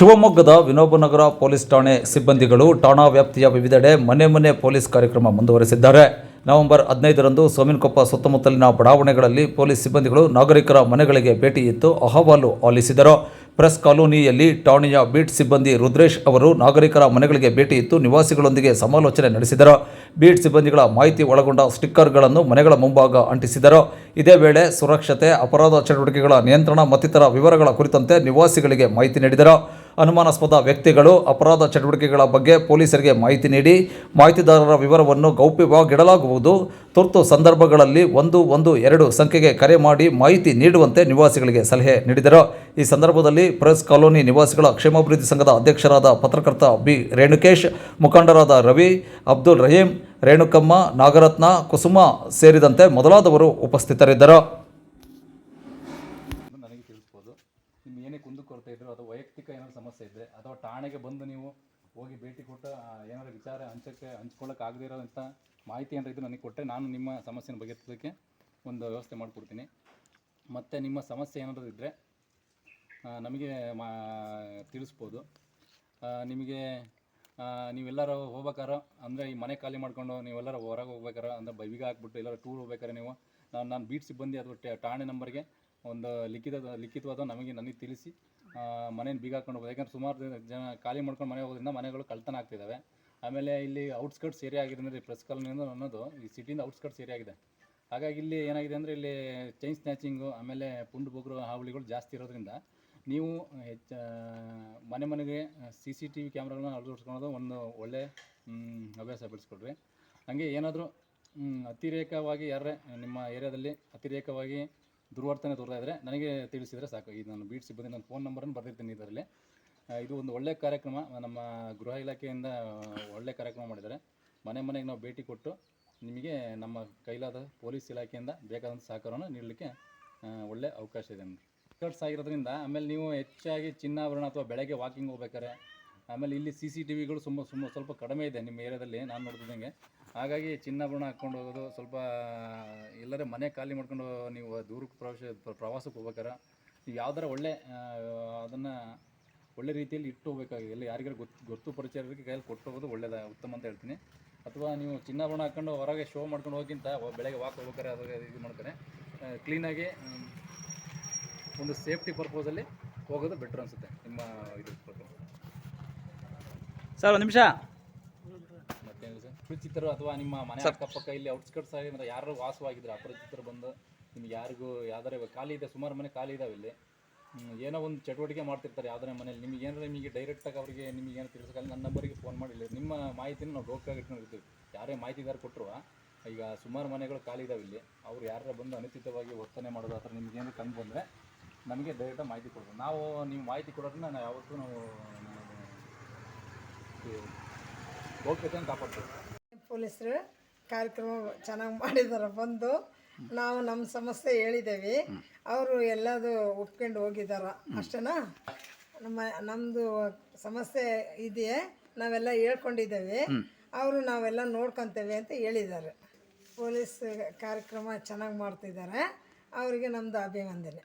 ಶಿವಮೊಗ್ಗದ ವಿನೋಬನಗರ ಪೊಲೀಸ್ ಠಾಣೆ ಸಿಬ್ಬಂದಿಗಳು ಠಾಣಾ ವ್ಯಾಪ್ತಿಯ ವಿವಿಧೆಡೆ ಮನೆ ಮನೆ ಪೊಲೀಸ್ ಕಾರ್ಯಕ್ರಮ ಮುಂದುವರೆಸಿದ್ದಾರೆ. ನವೆಂಬರ್ ಹದಿನೈದರಂದು ಸೋಮಿನಕೊಪ್ಪ ಸುತ್ತಮುತ್ತಲಿನ ಬಡಾವಣೆಗಳಲ್ಲಿ ಪೊಲೀಸ್ ಸಿಬ್ಬಂದಿಗಳು ನಾಗರಿಕರ ಮನೆಗಳಿಗೆ ಭೇಟಿ ಇತ್ತು. ಅಹವಾಲು ಆಲಿಸಿದರು. ಪ್ರೆಸ್ ಕಾಲೋನಿಯಲ್ಲಿ ಠಾಣೆಯ ಬೀಟ್ ಸಿಬ್ಬಂದಿ ರುದ್ರೇಶ್ ಅವರು ನಾಗರಿಕರ ಮನೆಗಳಿಗೆ ಭೇಟಿ ಇತ್ತು. ನಿವಾಸಿಗಳೊಂದಿಗೆ ಸಮಾಲೋಚನೆ ನಡೆಸಿದರು. ಬೀಟ್ ಸಿಬ್ಬಂದಿಗಳ ಮಾಹಿತಿ ಒಳಗೊಂಡ ಸ್ಟಿಕ್ಕರ್ಗಳನ್ನು ಮನೆಗಳ ಮುಂಭಾಗ ಅಂಟಿಸಿದರು. ಇದೇ ವೇಳೆ ಸುರಕ್ಷತೆ, ಅಪರಾಧ ಚಟುವಟಿಕೆಗಳ ನಿಯಂತ್ರಣ ಮತ್ತಿತರ ವಿವರಗಳ ಕುರಿತಂತೆ ನಿವಾಸಿಗಳಿಗೆ ಮಾಹಿತಿ ನೀಡಿದರು. ಅನುಮಾನಾಸ್ಪದ ವ್ಯಕ್ತಿಗಳು ಅಪರಾಧ ಚಟುವಟಿಕೆಗಳ ಬಗ್ಗೆ ಪೊಲೀಸರಿಗೆ ಮಾಹಿತಿ ನೀಡಿ, ಮಾಹಿತಿದಾರರ ವಿವರವನ್ನು ಗೌಪ್ಯವಾಗಿಡಲಾಗುವುದು. ತುರ್ತು ಸಂದರ್ಭಗಳಲ್ಲಿ ಒಂದು ಒಂದು ಎರಡು ಸಂಖ್ಯೆಗೆ ಕರೆ ಮಾಡಿ ಮಾಹಿತಿ ನೀಡುವಂತೆ ನಿವಾಸಿಗಳಿಗೆ ಸಲಹೆ ನೀಡಿದರು. ಈ ಸಂದರ್ಭದಲ್ಲಿ ಪ್ರೆಸ್ ಕಾಲೋನಿ ನಿವಾಸಿಗಳ ಕ್ಷೇಮಾಭಿವೃದ್ಧಿ ಸಂಘದ ಅಧ್ಯಕ್ಷರಾದ ಪತ್ರಕರ್ತ ಬಿ ರೇಣುಕೇಶ್, ಮುಖಂಡರಾದ ರವಿ, ಅಬ್ದುಲ್ ರಹೀಂ, ರೇಣುಕಮ್ಮ, ನಾಗರತ್ನ, ಕುಸುಮ ಸೇರಿದಂತೆ ಮೊದಲಾದವರು ಉಪಸ್ಥಿತರಿದ್ದರು ಅಂತ ನನಗೆ ತಿಳಿಸ್ಬೋದು ನಿಮ್ಮ ಏನೇ ಕುಂದು ಕೊರತೆ ಇದ್ದರೂ ಅಥವಾ ವೈಯಕ್ತಿಕ ಏನಾದ್ರು ಸಮಸ್ಯೆ ಇದ್ದರೆ ಅಥವಾ ಠಾಣೆಗೆ ಬಂದು ನೀವು ಹೋಗಿ ಭೇಟಿ ಕೊಟ್ಟು ಏನಾದರೂ ವಿಚಾರ ಹಂಚಕ್ಕೆ ಹಂಚ್ಕೊಳ್ಳೋಕೆ ಆಗದೇ ಇರೋಂಥ ಮಾಹಿತಿ ಏನಾರು ಇದ್ದರೆ ನನಗೆ ಕೊಟ್ಟರೆ ನಾನು ನಿಮ್ಮ ಸಮಸ್ಯೆನ ಬಗೆಹರಿಸೋದಕ್ಕೆ ಒಂದು ವ್ಯವಸ್ಥೆ ಮಾಡಿಕೊಡ್ತೀನಿ. ಮತ್ತು ನಿಮ್ಮ ಸಮಸ್ಯೆ ಏನಾದರೂ ಇದ್ದರೆ ನಮಗೆ ಮಾ, ತಿಳಿಸ್ಬೋದು. ನಿಮಗೆ ನೀವೆಲ್ಲರೂ ಹೋಗ್ಬೇಕಾರ ಅಂದರೆ ಈ ಮನೆ ಖಾಲಿ ಮಾಡ್ಕೊಂಡು ನೀವೆಲ್ಲರೂ ಹೊರಗೆ ಹೋಗ್ಬೇಕಾರ ಅಂದರೆ ಬೈವಿಗೆ ಹಾಕ್ಬಿಟ್ಟು ಎಲ್ಲರೂ ಟೂರ್ ಹೋಗ್ಬೇಕಾರೆ ನೀವು, ನಾನು ನಾನು ಬೀಟ್ ಸಿಬ್ಬಂದಿ ಅಥವಾ ಠಾಣೆ ನಂಬರ್ಗೆ ಒಂದು ಲಿಖಿತ ಲಿಖಿತವಾದ ನಮಗೆ ನನಗೆ ತಿಳಿಸಿ ಮನೇನ ಬೀಗ ಹಾಕೊಂಡು ಹೋಗೋದು. ಯಾಕಂದ್ರೆ ಸುಮಾರು ಜನ ಖಾಲಿ ಮಾಡ್ಕೊಂಡು ಮನೆ ಹೋಗೋದ್ರಿಂದ ಮನೆಗಳು ಕಳ್ತನ ಆಗ್ತಿದ್ದಾವೆ ಆಮೇಲೆ ಇಲ್ಲಿ ಔಟ್ಸ್ಕರ್ಟ್ಸ್ ಏರಿಯಾ ಆಗಿದೆ ಅಂದರೆ ಪ್ರೆಸ್ ಕಾಲೋನಿ ಅನ್ನೋದು ಈ ಸಿಟಿಯಿಂದ ಔಟ್ಸ್ಕರ್ಟ್ಸ್ ಏರಿಯಾ ಆಗಿದೆ. ಹಾಗಾಗಿ ಇಲ್ಲಿ ಏನಾಗಿದೆ ಅಂದರೆ ಇಲ್ಲಿ ಚೈನ್ ಸ್ನ್ಯಾಚಿಂಗು ಆಮೇಲೆ ಪುಂಡು ಬೊಗ್ರು ಹಾವಳಿಗಳು ಜಾಸ್ತಿ ಇರೋದ್ರಿಂದ ನೀವು ಹೆಚ್ಚ ಮನೆ ಮನೆಗೆ ಸಿ ಸಿ ಟಿ ವಿ ಕ್ಯಾಮ್ರಾಗಳನ್ನ ಅಳವಡಿಸ್ಕೊಳೋದು ಒಂದು ಒಳ್ಳೆ ಅಭ್ಯಾಸ ಬೆಳೆಸ್ಕೊಡ್ರಿ. ಹಾಗೆ ಏನಾದರೂ ಅತಿರೇಕವಾಗಿ ಯಾರೇ ನಿಮ್ಮ ಏರಿಯಾದಲ್ಲಿ ಅತಿರೇಕವಾಗಿ ದುರ್ವರ್ತನೆ ತೋರ್ತಾ ಇದ್ದರೆ ನನಗೆ ತಿಳಿಸಿದರೆ ಸಾಕು. ಇದು ನಾನು ಬೀಟ್ ಸಿಬ್ಬಂದಿ ನನ್ನ ಫೋನ್ ನಂಬರನ್ನು ಬರೆದಿರ್ತೀನಿ ಇದರಲ್ಲಿ. ಇದು ಒಂದು ಒಳ್ಳೆಯ ಕಾರ್ಯಕ್ರಮ. ನಮ್ಮ ಗೃಹ ಇಲಾಖೆಯಿಂದ ಒಳ್ಳೆಯ ಕಾರ್ಯಕ್ರಮ ಮಾಡಿದ್ದಾರೆ. ಮನೆ ಮನೆಗೆ ನಾವು ಭೇಟಿ ಕೊಟ್ಟು ನಿಮಗೆ ನಮ್ಮ ಕೈಲಾದ ಪೊಲೀಸ್ ಇಲಾಖೆಯಿಂದ ಬೇಕಾದಂಥ ಸಹಕಾರವನ್ನು ನೀಡಲಿಕ್ಕೆ ಒಳ್ಳೆಯ ಒಳ್ಳೆ ಅವಕಾಶ ಇದೆ ನಮಗೆ. ಕಟ್ಸ್ ಆಗಿರೋದ್ರಿಂದ ಆಮೇಲೆ ನೀವು ಹೆಚ್ಚಾಗಿ ಚಿನ್ನಾಭರಣ ಅಥವಾ ಬೆಳಗ್ಗೆ ವಾಕಿಂಗ್ ಹೋಗ್ಬೇಕಾರೆ ಆಮೇಲೆ ಇಲ್ಲಿ ಸಿ ಸಿ ಟಿ ವಿಗಳು ತುಂಬ ಸುಮ್ಮ ಸ್ವಲ್ಪ ಕಡಿಮೆ ಇದೆ ನಿಮ್ಮ ಏರಿಯಾದಲ್ಲಿ. ನಾನು ನೋಡ್ತಿದ್ದಂಗೆ. ಹಾಗಾಗಿ ಚಿನ್ನಾಭರಣ ಹಾಕ್ಕೊಂಡು ಹೋಗೋದು, ಸ್ವಲ್ಪ, ಎಲ್ಲರ ಮನೆ ಖಾಲಿ ಮಾಡ್ಕೊಂಡು ನೀವು ದೂರಕ್ಕೆ ಪ್ರವಾಸ ಪ್ರವಾಸಕ್ಕೆ ಹೋಗ್ಬೇಕಾರೆ ನೀವು ಯಾವ್ದಾರ ಒಳ್ಳೆ ಅದನ್ನು ಒಳ್ಳೆ ರೀತಿಯಲ್ಲಿ ಇಟ್ಟು ಹೋಗ್ಬೇಕಾಗಿದೆ. ಎಲ್ಲ ಯಾರಿಗಾರು ಗೊತ್ತು ಗೊತ್ತು ಪರಿಚಯ ಇರೋರಿಗೆ ಕೈಯಲ್ಲಿ ಕೊಟ್ಟು ಹೋಗೋದು ಒಳ್ಳೇದ, ಉತ್ತಮ ಅಂತ ಹೇಳ್ತೀನಿ. ಅಥವಾ ನೀವು ಚಿನ್ನಾಭರಣ ಹಾಕ್ಕೊಂಡು ಹೊರಗೆ ಶೋ ಮಾಡ್ಕೊಂಡು ಹೋಗಿಂತ ಬೆಳಗ್ಗೆ ವಾಕ್ ಹೋಗ್ಬೇಕಾರೆ ಅದು ಇದು ಮಾಡ್ತಾರೆ. ಕ್ಲೀನಾಗಿ ಒಂದು ಸೇಫ್ಟಿ ಪರ್ಪೋಸಲ್ಲಿ ಹೋಗೋದು ಬೆಟ್ರ್ ಅನಿಸುತ್ತೆ, ನಿಮ್ಮ ಇದು ಸರ್, ಒಂದು ನಿಮಿಷ. ಅಪರಿಚಿತರು ಅಥವಾ ನಿಮ್ಮ ಮನೆ ಅಕ್ಕಪಕ್ಕ ಇಲ್ಲಿ ಔಟ್ಸ್ಕರ್ಟ್ಸ್ ಆಗಿ ಅಂದ್ರೆ ಯಾರು ವಾಸವಾಗಿದ್ರೆ ಅಪರಿಚಿತರು ಬಂದು ನಿಮ್ಗೆ ಯಾರಿಗೂ ಯಾವ್ದಾರ ಇವಾಗ ಖಾಲಿ ಇದೆ ಸುಮಾರು ಮನೆ ಖಾಲಿ ಇದಾವೆ ಇಲ್ಲಿ. ಹ್ಮ್, ಏನೋ ಒಂದು ಚಟುವಟಿಕೆ ಮಾಡ್ತಿರ್ತಾರೆ ಯಾವ್ದಾರ ಮನೇಲಿ. ನಿಮಗೆ ಏನಾರ ನಿಮಗೆ ಡೈರೆಕ್ಟಾಗಿ ಅವರಿಗೆ ನಿಮಗೆ ಏನು ತಿಳಿಸೋಕ್ಕಲ್ಲ ನನ್ನ ನಂಬರಿಗೆ ಫೋನ್ ಮಾಡಿಲ್ಲ. ನಿಮ್ಮ ಮಾಹಿತಿನ ನಾವು ಗೌಪ್ಯ ಇಟ್ಕೊಂಡಿರ್ತೀವಿ. ಯಾರೇ ಮಾಹಿತಿದಾರ ಕೊಟ್ಟರು ಈಗ ಸುಮಾರು ಮನೆಗಳು ಖಾಲಿ ಇದಾವೆ ಇಲ್ಲಿ. ಅವ್ರು ಯಾರ ಬಂದು ಅನುಚಿತವಾಗಿ ವರ್ತನೆ ಮಾಡೋದು ಆ ಥರ ನಿಮ್ಗೆ ಏನಾರು ಕಂಡು ಬಂದರೆ ನಮಗೆ ಡೈರೆಕ್ಟಾಗಿ ಮಾಹಿತಿ ಕೊಡ್ಬೋದು. ನಾವು ನೀವು ಮಾಹಿತಿ ಕೊಡೋದನ್ನ ನಾವು ಯಾವತ್ತೂ ನಾವು ನಾವು ಗೌಪ್ಯತೆಯನ್ನು ಕಾಪಾಡ್ತೀವಿ ಪೊಲೀಸರು ಕಾರ್ಯಕ್ರಮ ಚೆನ್ನಾಗಿ ಮಾಡಿದ್ದಾರೆ ಬಂದು ನಾವು ನಮ್ಮ ಸಮಸ್ಯೆ ಹೇಳಿದ್ದೇವೆ ಅವರು ಎಲ್ಲದು ಒಪ್ಕೊಂಡು ಹೋಗಿದ್ದಾರೆ ಅಷ್ಟೇನಾ? ನಮ್ಮ ನಮ್ಮದು ಸಮಸ್ಯೆ ಇದೆಯೇ. ನಾವೆಲ್ಲ ಹೇಳ್ಕೊಂಡಿದ್ದೇವೆ ಅವರು ನಾವೆಲ್ಲ ನೋಡ್ಕೊತೇವೆ ಅಂತ ಹೇಳಿದ್ದಾರೆ ಪೊಲೀಸ್ ಕಾರ್ಯಕ್ರಮ ಚೆನ್ನಾಗಿ ಮಾಡ್ತಿದ್ದಾರೆ ಅವರಿಗೆ ನಮ್ಮದು ಅಭಿವಂದನೆ